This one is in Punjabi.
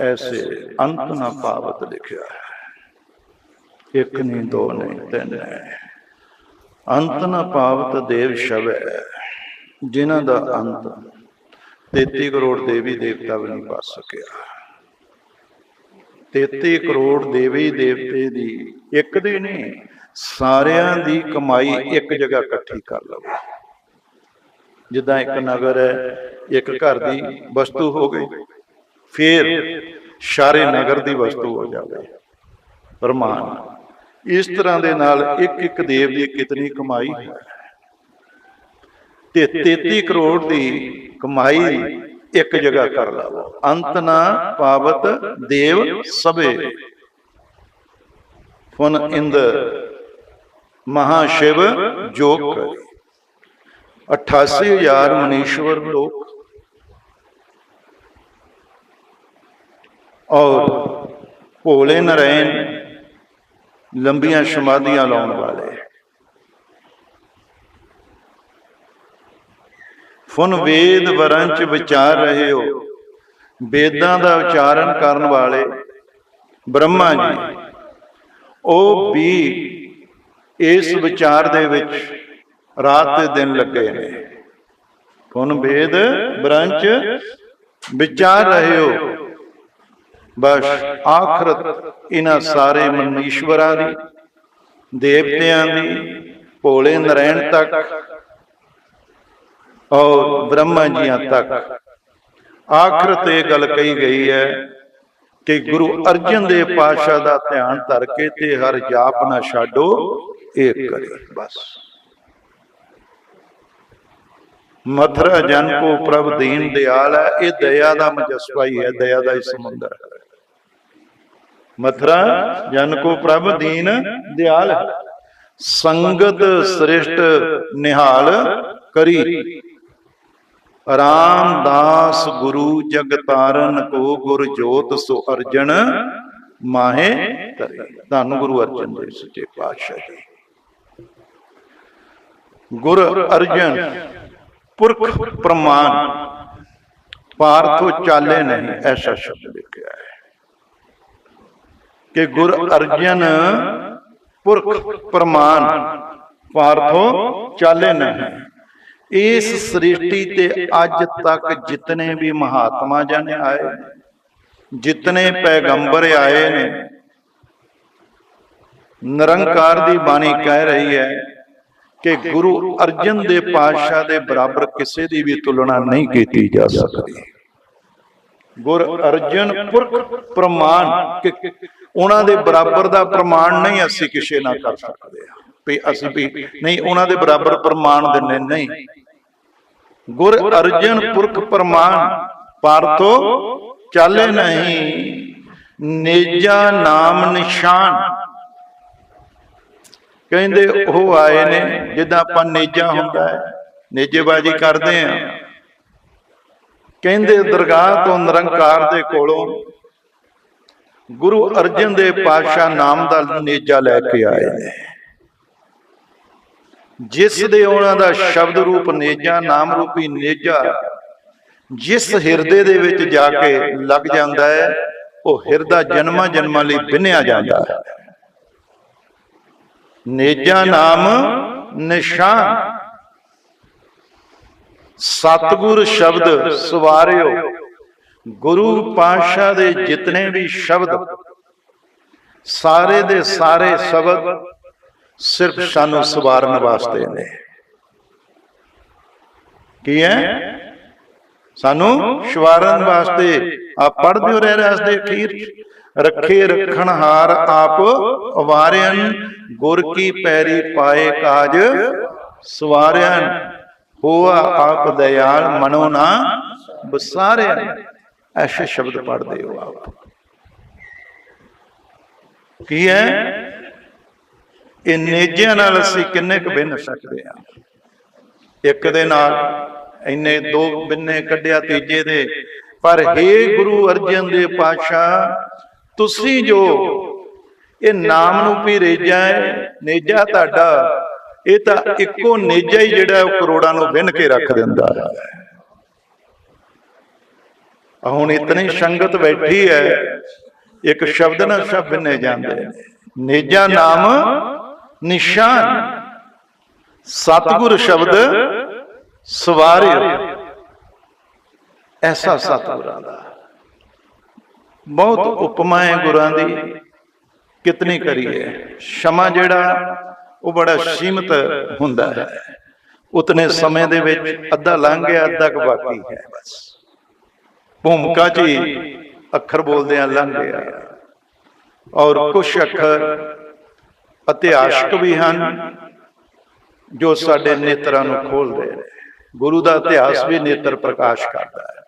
ਐਸੇ ਅੰਤ ਨਾ ਪਾਵਤ ਲਿਖਿਆ ਹੈ। ਇੱਕ ਨਹੀਂ ਦੋ ਨਹੀਂ ਤਿੰਨ ਹੈ ਅੰਤ ਨਾ ਪਾਵਤ ਦੇਵ ਸ਼ਵੈ ਜਿਨ੍ਹਾਂ ਦਾ ਅੰਤ 33 ਕਰੋੜ ਦੇਵੀ ਦੇਵਤਾ ਵੀ ਨਹੀਂ ਪਾ ਸਕਿਆ। 33 ਕਰੋੜ ਦੇਵੀ ਦੇਵਤੇ ਦੀ ਇੱਕ ਦੀ ਨਹੀਂ ਸਾਰਿਆਂ ਦੀ ਕਮਾਈ ਇੱਕ ਜਗ੍ਹਾ ਇਕੱਠੀ ਕਰ ਲਵੋ ਜਿੱਦਾਂ ਇੱਕ ਨਗਰ ਹੈ, ਇੱਕ ਘਰ ਦੀ ਵਸਤੂ ਹੋ ਗਈ। ਫਿਰ ਸਾਰੇ ਨਗਰ ਦੀ ਵਸਤੂ ਹੋ ਜਾਵੇ। ਪ੍ਰਮਾਣ ਇਸ ਤਰ੍ਹਾਂ ਦੇ ਨਾਲ ਇੱਕ ਇੱਕ ਦੇਵ ਦੀ ਕਿਤਨੀ ਕਮਾਈ ਹੈ ਤੇ 33 ਕਰੋੜ ਦੀ ਕਮਾਈ ਇੱਕ ਜਗ੍ਹਾ ਕਰ ਲਵੋ। ਅੰਤ ਨਾ ਪਾਵਤ ਦੇਵ ਸਭੇ। ਫੁਨ ਇੰਦ ਮਹਾ ਸ਼ਿਵ ਜੋਗ ਕਰੀ। 88000 ਮਨੀਸ਼ਵਰ ਲੋਕ ਔਰ ਭੋਲੇ ਨਰੈਣ ਲੰਬੀਆਂ ਸਮਾਧੀਆਂ ਲਾਉਣ ਵਾਲੇ। ਫੁਨ ਵੇਦ ਵਰੰਚ ਵਿਚਾਰ ਰਹੇ ਹੋ ਵੇਦਾਂ ਦਾ ਉਚਾਰਨ ਕਰਨ ਵਾਲੇ ਬ੍ਰਹਮਾ ਜੀ। ਉਹ ਵੀ ਇਸ ਵਿਚਾਰ ਦੇ ਵਿੱਚ ਰਾਤ ਤੇ ਦਿਨ ਲੱਗੇ ਨੇ। ਫੁਨ ਵੇਦ ਵਰੰਚ ਵਿਚਾਰ ਰਹੇ ਹੋ ਬਸ ਆਖਰਤ ਇਹਨਾਂ ਸਾਰੇ ਮਨੀਸ਼ਵਰਾਂ ਦੀ, ਦੇਵਤਿਆਂ ਦੀ, ਭੋਲੇ ਨਰੈਣ ਤੱਕ ਔਰ ਬ੍ਰਹਮਾ ਜੀਆਂ ਤੱਕ। ਆਖਰਤ ਇਹ ਗੱਲ ਕਹੀ ਗਈ ਹੈ ਕਿ ਗੁਰੂ ਅਰਜਨ ਦੇਵ ਪਾਤਸ਼ਾਹ ਦਾ ਧਿਆਨ ਧਰ ਕੇ ਤੇ ਹਰ ਜਾਪ ਨਾ ਛਾਡੋ, ਇਹ ਕਰੇ, ਬਸ। ਮਥੁਰਾ ਜਨ ਕੋ ਪ੍ਰਭ ਦੀਨ ਦਿਆਲ ਹੈ, ਇਹ ਦਇਆ ਦਾ ਮਜਸਵਾ ਹੀ ਹੈ, ਦਇਆ ਦਾ ਹੀ ਸਮੁੰਦਰ ਹੈ। ਮਥਰਾ ਜਨ ਕੋ ਪ੍ਰਭ ਦੀਨ ਦਿਆਲ। ਸੰਗਤ ਸ੍ਰਿਸ਼ਟ ਨਿਹਾਲ ਕਰੀ। ਰਾਮਦਾਸ ਗੁਰੂ ਜਗਤਾਰਨ ਕੋ ਗੁਰ ਜੋਤ ਸੋ ਅਰਜਨ ਮਾਹੇ ਤਰੇ ਧੰਨ ਗੁਰੂ ਅਰਜਨ ਦੇਵ ਸੱਚੇ ਪਾਤਸ਼ਾਹ ਜੀ। ਗੁਰ ਅਰਜਨ, ਪੁਰਖ ਪ੍ਰਮਾਨ, ਪਾਰਥੋ ਚਾਲੇ ਨਹੀਂ ਐਸਾ ਸ਼ਬਦ ਲਿਖਿਆ ਹੈ। ਕਿ ਗੁਰ ਅਰਜਨ ਪੁਰਖ ਪ੍ਰਮਾਨ ਪਾਰਥੋ ਚਾਲੇ ਨਹੀਂ ਇਸ ਸ੍ਰਿਸ਼ਟੀ ਤੇ ਅੱਜ ਤੱਕ ਜਿਤਨੇ ਵੀ ਮਹਾਤਮਾ ਜਨ ਆਏ ਜਿਤਨੇ ਪੈਗੰਬਰ ਆਏ ਨੇ ਨਿਰੰਕਾਰ ਦੀ ਬਾਣੀ ਕਹਿ ਰਹੀ ਹੈ ਕਿ ਗੁਰੂ ਅਰਜਨ ਦੇ ਪਾਤਸ਼ਾਹ ਦੇ ਬਰਾਬਰ ਕਿਸੇ ਦੀ ਵੀ ਤੁਲਨਾ ਨਹੀਂ ਕੀਤੀ ਜਾ ਸਕਦੀ। ਗੁਰ ਅਰਜਨ ਪੁਰਖ ਪ੍ਰਮਾਣ ਕਿ ਉਹਨਾਂ ਦੇ ਬਰਾਬਰ ਦਾ ਪ੍ਰਮਾਣ ਨਹੀਂ ਅਸੀਂ ਕਿਸੇ ਨਾਲ ਕਰ ਸਕਦੇ ਵੀ ਅਸੀਂ ਵੀ ਨਹੀਂ ਉਹਨਾਂ ਦੇ ਬਰਾਬਰ ਪ੍ਰਮਾਣ ਦਿੰਨੇ ਨਹੀਂ। ਗੁਰ ਅਰਜਨ ਪੁਰਖ ਪ੍ਰਮਾਣ ਪਾਰਥੋ ਚਾਲੇ ਨਹੀਂ। ਨੇਜਾ ਨਾਮ ਨਿਸ਼ਾਨ। ਕਹਿੰਦੇ ਉਹ ਆਏ ਨੇ ਜਿੱਦਾਂ ਆਪਾਂ ਨੇਜਾ ਹੁੰਦਾ ਹੈ। ਨੇਜੇਬਾਜੀ ਕਰਦੇ ਆ ਕਹਿੰਦੇ ਦਰਗਾਹ ਤੋਂ ਨਿਰੰਕਾਰ ਦੇ ਕੋਲੋਂ ਗੁਰੂ ਅਰਜਨ ਦੇ ਪਾਤਸ਼ਾਹ ਨਾਮ ਦਾ ਨੇਜਾ ਲੈ ਕੇ ਆਏ ਨੇ। ਜਿਸ ਦੇ ਉਹਨਾਂ ਦਾ ਸ਼ਬਦ ਰੂਪ ਨੇਜਾ, ਨਾਮ ਰੂਪੀ ਨੇਜਾ, ਜਿਸ ਹਿਰਦੇ ਦੇ ਵਿੱਚ ਜਾ ਕੇ ਲੱਗ ਜਾਂਦਾ ਹੈ, ਉਹ ਹਿਰਦਾ ਜਨਮਾਂ ਜਨਮਾਂ ਲਈ ਬਿੰਨਿਆ ਜਾਂਦਾ ਹੈ। ਨੇਜਾ ਨਾਮ ਨਿਸ਼ਾਨ। ਸਤਿਗੁਰ ਸ਼ਬਦ ਸਵਾਰਿਓ। ਗੁਰੂ ਪਾਤਸ਼ਾਹ ਦੇ ਜਿਤਨੇ ਵੀ ਸ਼ਬਦ, ਸਾਰੇ ਦੇ ਸਾਰੇ ਸ਼ਬਦ ਸਿਰਫ ਸਾਨੂੰ ਸਵਾਰਨ ਵਾਸਤੇ ਨੇ। ਕੀ ਹੈ? ਸਾਨੂੰ ਸ਼ਵਾਰਨ ਵਾਸਤੇ ਆ ਪੜਦੇ ਹੋ ਰਹਿ ਰਸ ਦੇ ਅਖੀਰ। ਰੱਖੇ ਰੱਖਣ ਹਾਰ ਆਪ ਅਵਾਰਿਆਂ ਗੁਰ ਕੀ ਪੈਰੀ ਪਾਏ ਕਾਜ ਸਵਾਰਿਆਂ ਹੋਆ ਆਪ ਦਇਆਲ ਮਨੋ ਨਾ ਬਸਾਰਿਆ ਐਸੇ ਸ਼ਬਦ ਪੜ੍ਹਦੇ ਹੋ ਆਪ। ਕੀ ਹੈ? ਇਹ ਨੇਜਿਆਂ ਨਾਲ ਅਸੀਂ ਕਿੰਨੇ ਕੁ ਬਿੰਨ ਸਕਦੇ ਆ ਇੱਕ ਦੇ ਨਾਲ ਇੰਨੇ ਦੋ ਬਿੰਨੇ ਕੱਢਿਆ ਤੀਜੇ ਦੇ। ਪਰ हे ਗੁਰੂ ਅਰਜਨ ਦੇ ਪਾਤਸ਼ਾਹ ਤੁਸੀਂ ਜੋ ਇਹ ਨਾਮ ਨੂੰ ਵੀ ਰੇਜਾ ਹੈ ਨੇਜਾ ਤੁਹਾਡਾ ਇਹ ਤਾਂ ਇੱਕੋ ਨੇਜਾ ਹੀ ਜਿਹੜਾ ਉਹ ਕਰੋੜਾਂ ਨੂੰ ਵਿੰਨ ਕੇ ਰੱਖ ਦਿੰਦਾ ਹੈ। ਹੁਣ ਇਤਨੀ ਸੰਗਤ ਬੈਠੀ ਹੈ ਇੱਕ ਸ਼ਬਦ ਨਾਲ ਸਭ ਬਿਨੇ ਜਾਂਦੇ ਨੇ। ਨੇਜਾ ਨਾਮ ਨਿਸ਼ਾਨ। ਸਤਿਗੁਰ ਸ਼ਬਦ ਸਵਾਰਿਓ। ਐਸਾ ਸਤਿਗੁਰਾਂ ਦਾ। ਬਹੁਤ ਉਪਮਾ ਹੈ ਗੁਰਾਂ ਦੀ ਕਿਤਨੀ ਕਰੀਏ। ਸ਼ਮਾ ਜਿਹੜਾ ਉਹ ਬੜਾ ਸੀਮਤ ਹੁੰਦਾ ਹੈ। ਉਤਨੇ ਸਮੇਂ ਦੇ ਵਿੱਚ ਅੱਧਾ ਲੰਘ ਗਿਆ ਅੱਧਾ ਕੁ ਬਾਕੀ ਹੈ। ਬਸ। ਭੂਮਿਕਾ ਚ ਹੀ ਅੱਖਰ ਬੋਲਦੇ ਆ ਲੰਘ ਗਿਆ। ਔਰ ਕੁਝ ਅੱਖਰ ਇਤਿਹਾਸਕ ਵੀ ਹਨ ਜੋ ਸਾਡੇ ਨੇਤਰਾਂ ਨੂੰ ਖੋਲਦੇ ਨੇ। ਗੁਰੂ ਦਾ ਇਤਿਹਾਸ ਵੀ ਨੇਤਰ ਪ੍ਰਕਾਸ਼ ਕਰਦਾ ਹੈ।